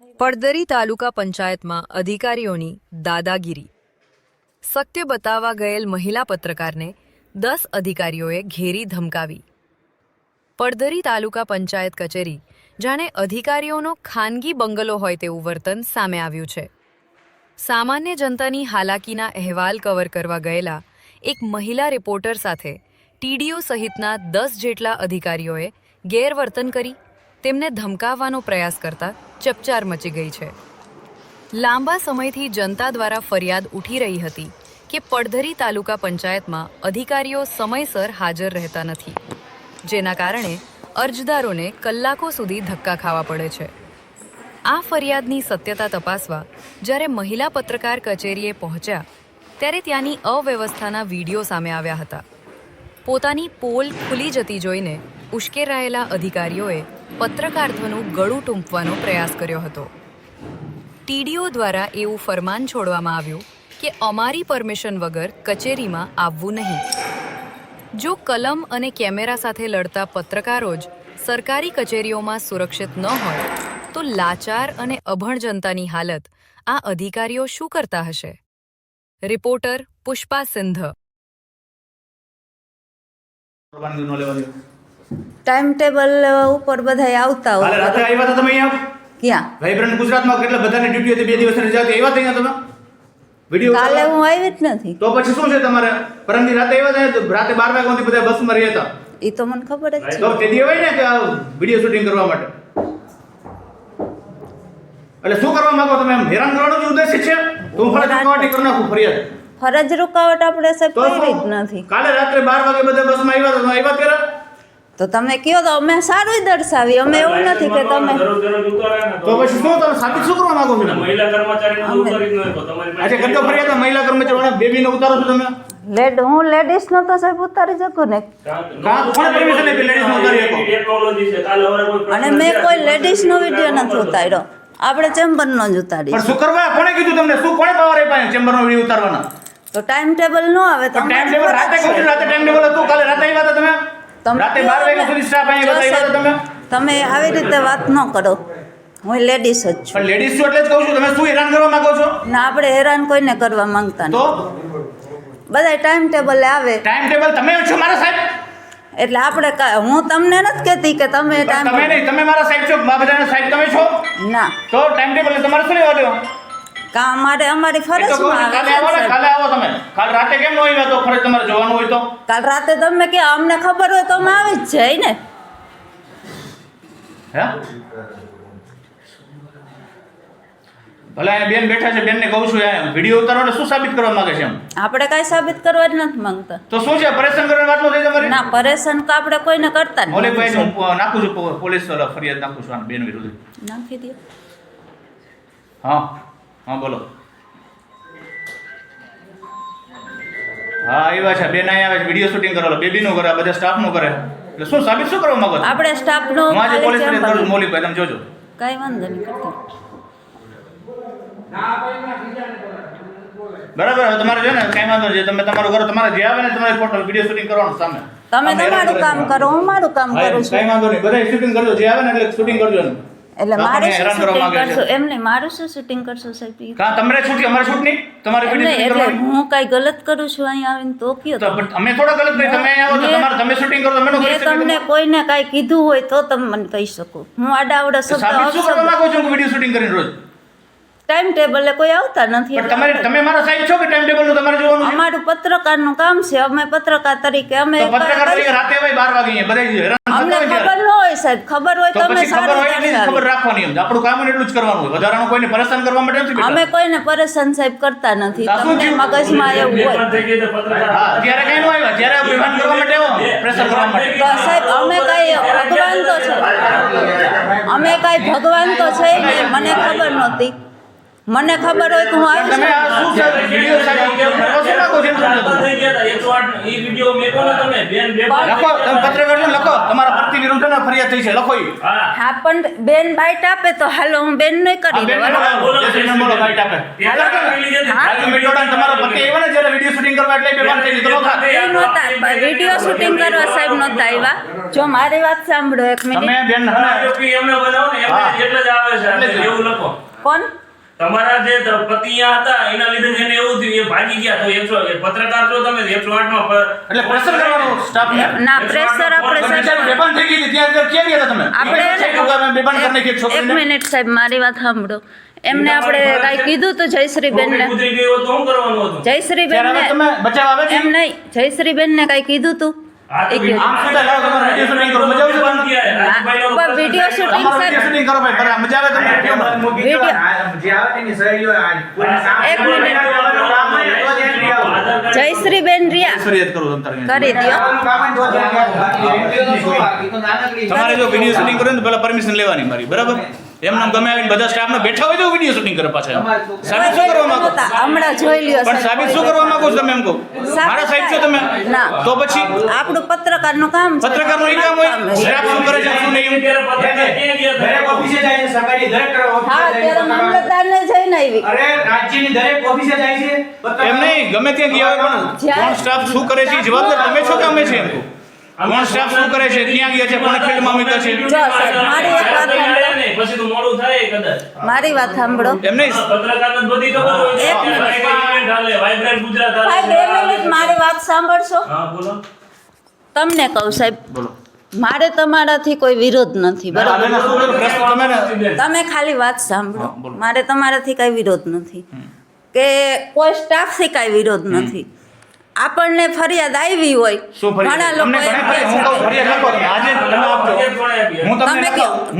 પડદરી તાલુકા પંચાયતમાં અધિકારીઓની દાદાગીરી. સત્ય બતાવવા ગયેલ મહિલા પત્રકારને દસ અધિકારીઓએ ઘેરી ધમકાવી. પડદરી તાલુકા પંચાયત કચેરી, જાણે અધિકારીઓનો ખાનગી બંગલો હોય તેવું વર્તન સામે આવ્યું છે. સામાન્ય જનતાની હાલાકીના અહેવાલ કવર કરવા ગયેલા એક મહિલા રિપોર્ટર સાથે ટીડીઓ સહિતના દસ જેટલા અધિકારીઓએ ગેરવર્તન કરી તેમને ધમકાવવાનો પ્રયાસ કરતા ચકચાર મચી ગઈ છે. લાંબા સમયથી જનતા દ્વારા ફરિયાદ ઉઠી રહી હતી કે પડધરી તાલુકા પંચાયતમાં અધિકારીઓ સમયસર હાજર રહેતા નથી, જેના કારણે અરજદારોને કલાકો સુધી ધક્કા ખાવા પડે છે. આ ફરિયાદની સત્યતા તપાસવા જ્યારે મહિલા પત્રકાર કચેરીએ પહોંચ્યા, ત્યારે ત્યાંની અવ્યવસ્થાના વીડિયો સામે આવ્યા હતા. પોતાની પોલ ખુલી જતી જોઈને ઉશ્કેરાયેલા અધિકારીઓએ પત્રકારત્વનું ગળું ટૂંપવાનો પ્રયાસ કર્યો હતો. ટીડીઓ દ્વારા એવું ફરમાન છોડવામાં આવ્યું કે અમારી પરમિશન વગર કચેરીમાં આવવું નહીં. જો કલમ અને કેમેરા સાથે લડતા પત્રકારો જ સરકારી કચેરીઓમાં સુરક્ષિત ન હોય, તો લાચાર અને અભણ જનતાની હાલત આ અધિકારીઓ શું કરતા હશે? Reporter Pushpa Sindh. Time table ઉપર બધા આવતા કાલે રાત્રે હોય આવ્યા હતા તમે અહીંયા? ક્યાં? વાઇબ્રન્ટ ગુજરાતમાં કેટલા બધાની ડ્યુટી હતી? બે દિવસની રજા હતી. આવ્યા હતા અહીંયા તમે? વીડિયો કાલે ઉતારવા? હું આવી જ નથી. તો પછી શું છે તમારે? પરમની રાતે આવ્યા હતા તો રાતે બાર વાગ્યા સુધી બધા બસમાં રહ્યા હતા એ તો મને ખબર જ છે. તો તે દી હોય ને કે વીડિયો શૂટિંગ કરવા માટે? એટલે શું કરવા માંગો તમે? એમ હેરાન કરવાનો જ ઉદ્દેશ્ય છે? તો હું ફરજ ચુકવણી કરી નાખું ફરિયાદ. ફરજ રૂકાવટ આપણે સાહેબ તો કરી જ શું? નથી. કાલે રાત્રે બાર વાગે બધા બસમાં આવ્યા હતા તો આવ્યા ત્યારે તો તમે કયો તો અમે સારું જ દર્શાવી અમે એવું નથી કે તમે તો પછી શું તમે સાબિત શું કરવા માંગો છો? મહિલા કર્મચારી અચ્છા ન કરતો ફરિયાદ મહિલા કર્મચારીઓના બેબીને ઉતારો છો તમે? લેડ હું લેડીઝ નો તો સાહેબ ઉતારી શકું ને. ને અને મેં કોઈ. લેડીઝ નો વીડિયો નથી ઉતાર્યો. આપણે ચેમ્બર નો જ ઉતારી પણ શું કરવા? કોણે કીધું તમને? શું કોણે પાવર આપ્યા ચેમ્બરનો વીડિયો ઉતારવાના? તો ટાઈમ ટેબલ નો આવે તો ટાઈમ ટેબલ રાતે કહું રાતે ટાઈમ ટેબલ હતું કાલે રાતે આવ્યા હતા તમે? તમે તમે? આવી રીતે વાત ન કરો. હું લેડીઝ જ છું. પણ લેડીઝ છું એટલે જ કહું છું તમે શું હેરાન કરવા માંગો છો? ના આપણે હેરાન કોઈને કરવા માંગતા તો? બધા ટાઈમ ટેબલ આવે. ટાઈમ ટેબલ તમે છો મારા સાહેબ. એટલે આપણે હું તમને નથી કહેતી કે તમે ટાઈમ તમે નહીં તમે મારા સાહેબ છો બધાના સાહેબ તમે છો? ના. તો ટાઈમ ટેબલ તમારે શું લેવા દેવા? કા અમારે અમારી ફરજમાં આવે આવો કાલે આવો તમે. કાલ રાતે કેમ ન આવ્યા? તો ફરજ તમારે જોવાનું હોય તો. કાલ રાતે તમે કે અમને ખબર હોય તો અમે આવી જ જાય ને. હે? ભલે અહીંયા બેન બેઠા છે બેનને કહું છું એમ વીડિયો ઉતારવાનો શું સાબિત કરવા માંગે છે એમ? આપણે કાંઈ સાબિત કરવા જ નથી માંગતા. તો શું છે પરેશાન કરવાની વાત નથી તમારી? ના પરેશાન તો આપણે કોઈને કરતા નથી. મૌલિકભાઈ નથી. હું નાખું છું પોલીસ ફરિયાદ નાખું છું બેન વિરુદ્ધ. નાખી દે. હા. હા બોલો. હા આવ્યા છે. બેન અહીંયા આવે છે. વીડિયો શૂટિંગ કરેલો બેબીનું કરે બધા બધા સ્ટાફનું કરે. એટલે શું સાબિત શું કરવા માંગો? આપણે સ્ટાફનો હું આજે પોલીસ ફરિયાદ કરું મોલી ભાઈ તમે જોજો. કાંઈ વાંધો નહીં કરતા બરાબર હવે તમારે છે ને કાંઈ વાંધો નહીં. તમે તમારું કરો તમારે જે આવે ને તમારે ફોટો વીડિયો શૂટિંગ કરવાનું સામે. તમે તમારું કામ કરો હું મારું કામ કરું છું. કાંઈ વાંધો નહીં. બધા શૂટિંગ કરજો જે આવે ને એટલે શૂટિંગ કરજો એનું. એટલે મારે શું શૂટિંગ કરશો. એમ નહીં મારું શું શૂટિંગ કરશો સાહેબ? કા તમારે છૂટી અમારે છૂટ નહીં? તમારે નહીં, એટલે હું કાંઈ ગલત કરું છું અહીં આવીને તો કયો તો પણ અમે થોડા ગલત નહીં તમે આવો તો તમારે તમે શૂટિંગ કરો તમે કરી શકો. તમને કોઈને કાંઈ કીધું હોય તો તમે મને કહી શકો. હું આડાવડા શબ્દ શું કરવા માંગો છો? વિડિયો શૂટિંગ કરીને રોજ? ટાઈમ ટેબલે કોઈ આવતા નથી. તમારે તમે મારા સાહેબ છો કે ટાઈમ ટેબલનું તમારે જોવાનું અમારું પત્રકારનું કામ છે. અમે પત્રકાર તરીકે અમે પત્રકાર તરીકે રાતે હોય 12 વાગે બધા અમને ખબર ન હોય સાહેબ. ખબર હોય તો અમે પછી ખબર હોય એટલી સારું ખબર રાખવાની એમ આપણું કામ એટલું જ કરવાનું હોય. વધારાનું કોઈને પરેશાન કરવા માટે નથી અમે કોઈને પરેશાન સાહેબ કરતા નથી. તમને મગજમાં એવું હોય. હા ત્યારે કઈ ન આવ્યા. ત્યારે અભિમાન કરવા માટે આવો. પ્રેશર કરવા માટે. તો સાહેબ અમે કાંઈ ભગવાન તો છે? અમે કાંઈ ભગવાન તો છે નહીં. મને ખબર નહોતી. મને ખબર હોય કે હું આવી તમે આ શું છે વિડિયો સાહેબ વીડિયો સાહેબ પછી નાખો છે થઈ ગયા હતા, 108 ઈ વિડિયો મેકો ને તમે બેન બે લખો તમે પત્રકાર ને લખો. તમારા પ્રતિ વિરુદ્ધ ને ફરિયાદ થઈ છે લખો ઈ. હા. હા પણ બેન બાઈટ આપે તો હાલો હું બેન નહીં આ કરી બેન દઉં. બોલો, બોલો, ગાઈડ આપે. છે ને. હા. મેટોડા ને તમારો પતિ આવ્યો ને જ્યારે વિડિયો શૂટિંગ કરવા એટલે બેભાન થઈ ગઈ તો ન વિડિયો વીડિયો શૂટિંગ કરવા સાહેબ નહોતા આવ્યા. જો મારી વાત સાંભળો એક તમે મિનિટ બેન હા. એમને બનાવો ને એમને એટલે જ આવે છે એટલે એવું લખો. કોણ? તમારા જે પતિ હતા એના લીધે એને એવું થયું એ ભાગી ગયા. તો એકસો પત્રકાર છો તમે 108 માં એટલે પ્રેશર કરવાનો સ્ટાફ ના? પ્રેશર આપણે તમે બેભાન થઈ ગઈ ત્યાં અંદર ક્યાં ગયા તમે? આપણે એ છે કે અમે બેભાન કરી નાખી એક મિનિટ સાહેબ મારી વાત સાંભળો. એમને આપણે કાંઈ કીધું તો જયશ્રીબેન છોકરી ને ગુજરી ગઈ હોત તો શું કરવાનું હતું? જયશ્રીબેન ને તમે બચાવ આવે એમ નહીં જયશ્રીબેન ને કાંઈ કીધું તું આ તો એ કે- આમ સીધા લાવો તમારે વીડિયો શૂટિંગ કરો મજા આવશે બંધ તમને થયા. રાજુભાઈનો પણ પ્રશ્ન વીડિયો થાય. શૂટિંગ શૂટિંગ કરો ભાઈ બરાબર મજા આવે તમને? કેમ? એક મિનિટ. જયશ્રીબેન રિયા. ફરિયાદ કરો તમે. કરી દો. તમારે જો વિડિયો શૂટિંગ કરો ને તો પહેલા પરમિશન લેવાની મારી બરાબર? એમ નામ ગમે આવીને બધા સ્ટાફને બેઠા હોય તો વીડિયો શૂટિંગ કરે પાછા સાબિત શું કરવા માંગો? હમણાં જોઈ લ્યો પણ સાબિત શું કરવા માંગો છો તમે એમ કહો? મારા સાહેબ છો તમે? ના. તો પછી? આપણું પત્રકારનું કામ છે. પત્રકારનું એ કામ હોય? સ્ટાફ શું કરે છે? શું નહીં? અત્યારે પત્રકાર ક્યાં ગયા હતા? હા ત્યારે મામલતદારને જઈને આવી. અરે રાજ્યની દરેક ઓફિસે જાય છે એમ નહીં ગમે ત્યાં ગયા હોય પણ કોણ સ્ટાફ શું કરે છે જવાબદાર તમે છો કે અમે છે એમ કહું કોણ સ્ટાફ શું કરે છે? ક્યાં ગયા છે? કોને ફિલ્ડમાં મૂક્યા છે? જો સાહેબ, મારી એક વાત સાંભળો. પછી તો મોડું થાય કદાચ. મારી વાત સાંભળો. એમ નહીં? પત્રકારને બધી ખબર હોય એક મિનિટ. હાલે, વાઇબ્રન્ટ ગુજરાત હાલે. ભાઈ બે મિનિટ મારી વાત સાંભળશો? હા, બોલો. તમને કહું સાહેબ બોલો મારે તમારાથી કોઈ વિરોધ નથી બરાબર? તમે ખાલી વાત સાંભળો. મારે તમારાથી કાંઈ વિરોધ નથી. કે કોઈ સ્ટાફથી કાંઈ વિરોધ નથી. આપણને ફરિયાદ આવી હોય શું ઘણા લોકો તમે. આજે તમે કયો લખાવું. હું તમે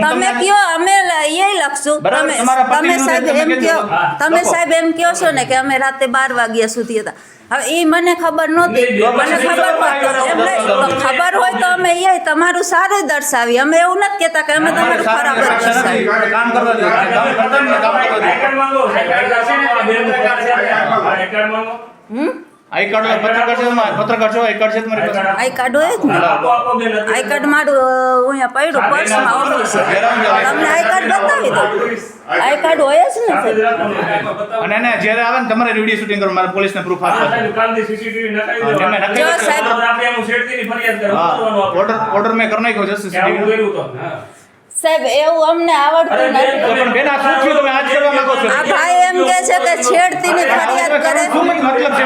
તમને- કયો અમે લ- એ લખશું. તમે તમે સાહેબ એમ. કયો તમે સાહેબ એમ કયો છો ને કે અમે રાતે બાર વાગ્યા સુધી હતા. હવે એ મને ખબર નહોતી. નહીં, નહીં, મને ખબર ખબર નહોતી. એમ નહીં, ખબર હોય તો અમે એ તમારું સારું દર્શાવી અમે એવું નથી કહેતા કે અમે તમારું ખરાબ દર્શાવી. હમ? આઈ કાર્ડ લો, પત્રકાર છે તમારે પત્રકાર છો આઈ કાર્ડ છે તમારી પાસે. આઈ કાર્ડ હોય જ ને. આપો, આપો. આઈ કાર્ડ મારું અહીંયા પડ્યું પર્સમાં ઓફિસે તમને આઈ કાર્ડ બતાવી આઈ કાર્ડ હોય જ ને. અને જ્યારે આવે ને તમારે વીડિયો શૂટિંગ કરો મારે પોલીસને પ્રૂફ નખાવી જો સાહેબ. ઓર્ડર ઓર્ડર મેં કરી નાખ્યો છે સીસીટીવી. સાહેબ એવું અમને આવડતું નથી. પણ બેન આ શું થયું? તમે આજ કરવા માંગો છો? આ ભાઈ એમ કે છે કે છેડતીની ફરિયાદ કરે શું મતલબ છે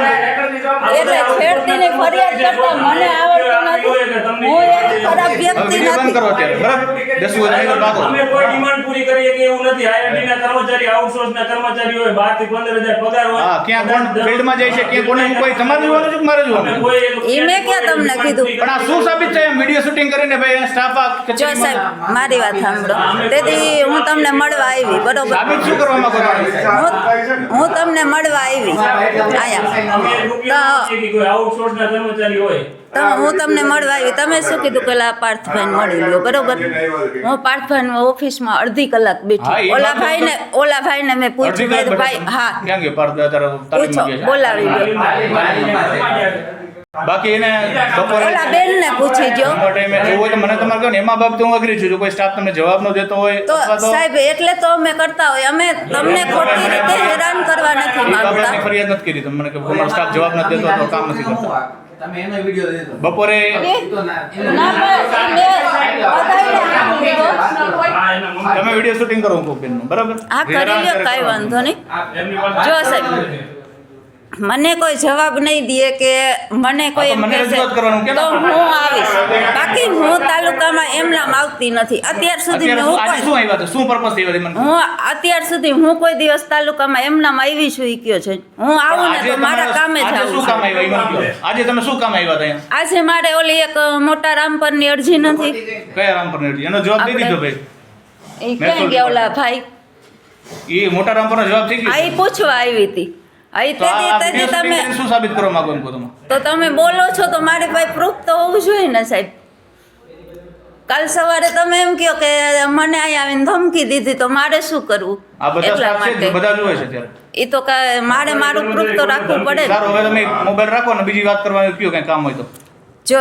એટલે છેડતીની ફરિયાદ કરતા મને આવડતું નથી. હું એવી ખરાબ વ્યક્તિ નથી. કરો અત્યારે. બરાબર? દસ વાગે ભાગો અમે કોઈ ડિમાન્ડ પૂરી કરીએ કે એવું નથી. IIT ના કર્મચારી આઉટસોર્સ ના કર્મચારી હોય 12 થી 15000 પગાર હોય. હા ક્યાં કોણ ફિલ્ડમાં જાય છે ક્યાં કોને કોઈ તમારે જોવાનું છે કે મારે જોવાનું કોઈ એક- ઈ તમને કીધું? પણ આ શું સાબિત છે? વીડિયો શૂટિંગ કરીને ભાઈ સ્ટાફ આ જો સાહેબ મારી વાત સાંભળો. તેથી હું તમને મળવા આવી બરોબર? સાબિત શું કરવા માંગો હું હું તમને મળવા આવી. આયા ના કર્મચારી હોય. તો હું તમને મળવા આવી તમે શું કીધું કે લા પાર્થભાઈ મળી લો બરોબર? હું પાર્થભાઈ ઓફિસમાં અડધી કલાક બેઠી. ઓલા ભાઈ ભાઈને ઓલા ભાઈને મેં પૂછ્યું કે ભાઈ હા. પૂછો બોલાવી બાકી એને બપોરે ઓલા બેનને પૂછી જો. એવું હોય તો મને તમારે કહો ને એમાં બાબતે હું અઘરી છું. જો કોઈ સ્ટાફ તમને જવાબ ન દેતો હોય તો સાહેબ એટલે તો અમે કરતા હોય. અમે તમને ખોટી રીતે હેરાન કરવા નથી માંગતા. ફરિયાદ નથી કરી. તમને મને કે તમારો સ્ટાફ જવાબ નથી દેતો તો કામ નથી કરતા. તમે એનો વિડિયો દેતો બપોરે? ના તમે વીડિયો શૂટિંગ કરો હું બરાબર? હા કરી લ્યો કાઈ વાંધો નહીં. જો સાહેબ. મને કોઈ જવાબ નહીં દે કે મને કોઈ એમ કહેશે? તો હું આવીશ. બાકી હું તાલુકામાં એમનામ આવતી નથી. અત્યાર સુધી હું કોઈ હું અત્યાર સુધી હું કોઈ દિવસ તાલુકામાં એમનામ આવી છું ઈ કયો છે? હું આવું ને તો મારા કામે જ આજે શું કામ આવ્યા એ મને કહો. આજે તમે શું કામ આવ્યા હતા આજે મારે ઓલી એક મોટા રામપરની અરજી નથી. કયા રામપર અરજી? એનો જવાબ દઈ દીધો ભાઈ. એ ક્યાં ગયા ઓલા ભાઈ? એ મોટા રામપર નો જવાબ થઈ ગયો આ પૂછવા આવી હતી. તમે શું સાબિત કરવા માંગો એમ તમે? તો તમે બોલો છો તો મારી પાસે પ્રૂફ તો હોવું જોઈએ ને સાહેબ. કાલ સવારે તમે એમ કહો કે મને અહીં આવીને ધમકી દીધી તો મારે શું કરવું? આ બધા એટલા માટે. બધા જોવે છે અત્યારે. એ તો મારે મારું પ્રૂફ તો રાખવું પડે સારું હવે તમે મોબાઈલ રાખો ને બીજી વાત કરવાની કયો કઈ કામ હોય તો. જો